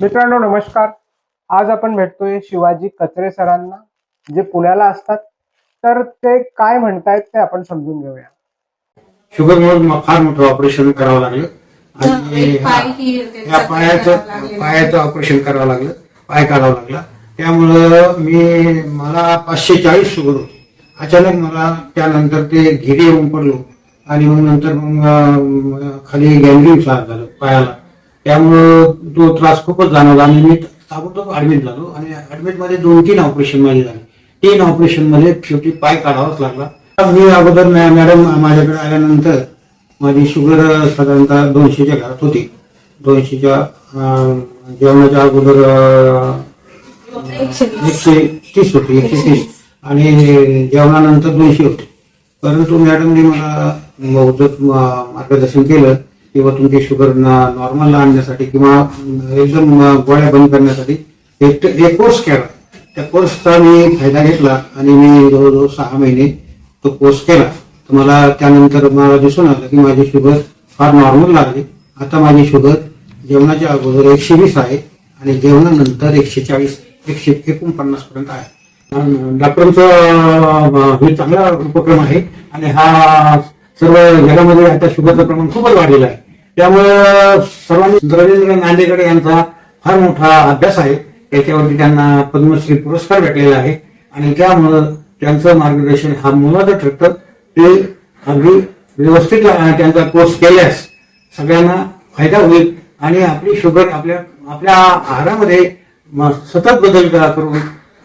मित्रांनो नमस्कार. आज आपण भेटतोय शिवाजी कचरे सरांना जे पुण्याला असतात. तर ते काय म्हणतायत ते आपण समजून घेऊया. शुगर मुळे फार मोठं ऑपरेशन करावं लागलं. आणि या पायाचं पायाचं ऑपरेशन करावं लागलं. पाय काढावा लागला. त्यामुळं मी मला पाचशे चाळीस शुगर होती. अचानक मला त्यानंतर ते घिरी येऊन पडलो. आणि मग नंतर मग खाली गँग्रीन साथ झालं पायाला. त्यामुळं तो त्रास खूपच जाणवला आणि मी ताबडतोब ऍडमिट झालो. आणि ऍडमिटमध्ये दोन तीन ऑपरेशन माझे झाले. तीन ऑपरेशनमध्ये शेवटी पाय काढावाच लागला. मी अगोदर मॅडम माझ्याकडे आल्यानंतर माझी शुगर साधारणतः दोनशेच्या घरात होती. दोनशेच्या जेवणाच्या अगोदर एकशे तीस होती एकशे तीस. आणि जेवणानंतर दोनशे होती. परंतु मॅडमने मला मार्गदर्शन केलं. किंवा तुमची शुगर नॉर्मल आणण्यासाठी किंवा एकदम गोळ्या बंद करण्यासाठी एक एक कोर्स केला. त्या कोर्सचा मी फायदा घेतला आणि मी जवळजवळ सहा महिने तो कोर्स केला. तर मला त्यानंतर मला दिसून आलं की माझी शुगर फार नॉर्मल लागली. आता माझी शुगर जेवणाच्या अगोदर एकशे वीस आहे आणि जेवणानंतर एकशे चाळीस एकशे एकोणपन्नास पर्यंत आहे. डॉक्टरांचा हे चांगला उपक्रम आहे आणि हा सर्व जगामध्ये आता शुगरचं प्रमाण खूपच वाढलेलं आहे. त्यामुळं सर्वांनी रवींद्र नांदेकडे यांचा फार मोठा अभ्यास आहे. त्याच्यावरती त्यांना पद्मश्री पुरस्कार भेटलेला आहे. आणि त्यामुळं त्यांचं मार्गदर्शन हा मुलाचं ठरतं. ते अगदी व्यवस्थित त्यांचा कोर्स केल्यास सगळ्यांना फायदा होईल. आणि आपली शुगर आपल्या आपल्या आहारामध्ये सतत बदल करून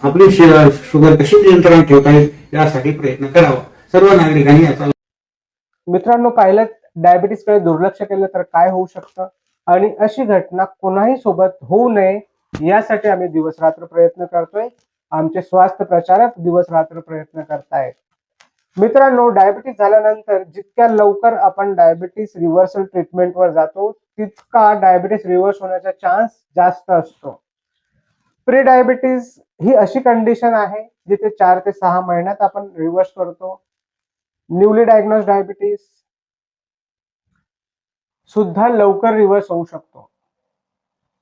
आपली शुगर कशी नियंत्रणात ठेवता येईल यासाठी प्रयत्न करावा. सर्व नागरिकांनी याचा मित्रांनो पाहिलं डायबिटीसकडे दुर्लक्ष केलं तर काय होऊ शकतं? आणि अशी घटना कोणाही सोबत होऊ नये यासाठी आम्ही दिवस रात्र प्रयत्न करतोय. आमचे स्वास्थ्य प्रचारक दिवस रात्र प्रयत्न करतायत. मित्रांनो डायबिटीस झाल्यानंतर जितक्या लवकर आपण डायबिटीस रिव्हर्सल ट्रीटमेंटवर जातो तितका डायबिटीस रिव्हर्स होण्याचा चान्स जास्त असतो. प्री डायबिटीस ही अशी कंडिशन आहे जिथे चार ते सहा महिन्यात आपण रिव्हर्स करतो. न्यूली डायग्नोज डायबिटीस सुद्धा लवकर रिव्हर्स होऊ शकतो.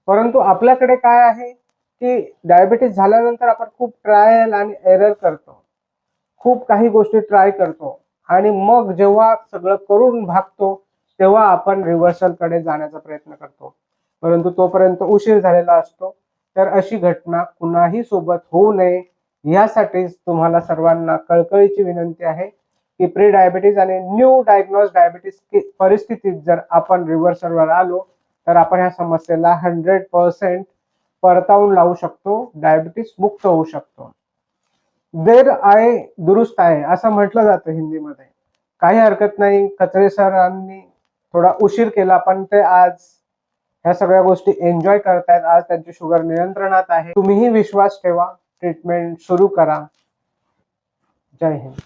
परंतु आपल्याकडे काय आहे की डायबिटीस झाल्यानंतर आपण खूप ट्रायल आणि एरर करतो. खूप काही गोष्टी ट्राय करतो. आणि मग जेव्हा सगळं करून भागतो तेव्हा आपण रिव्हर्सलकडे जाण्याचा प्रयत्न करतो. परंतु तोपर्यंत उशीर झालेला असतो. तर अशी घटना कुणाही सोबत होऊ नये. यासाठीच तुम्हाला सर्वांना कळकळीची विनंती आहे. की प्री डायबिटीज आणि न्यू डायग्नोज डायबिटीज परिस्थितीत जर आपण रिव्हर्सलवर आलो तर आपण ह्या समस्येला हंड्रेड पर्सेंट परतावून लावू शकतो डायबिटीस मुक्त होऊ शकतो. देर आहे दुरुस्त आहे असं म्हटलं जातं हिंदीमध्ये. काही हरकत नाही कचरे सरांनी थोडा उशीर केला पण ते आज ह्या सगळ्या गोष्टी एन्जॉय करतायत. आज त्यांची शुगर नियंत्रणात आहे. तुम्हीही विश्वास ठेवा ट्रीटमेंट सुरू करा. जय हिंद.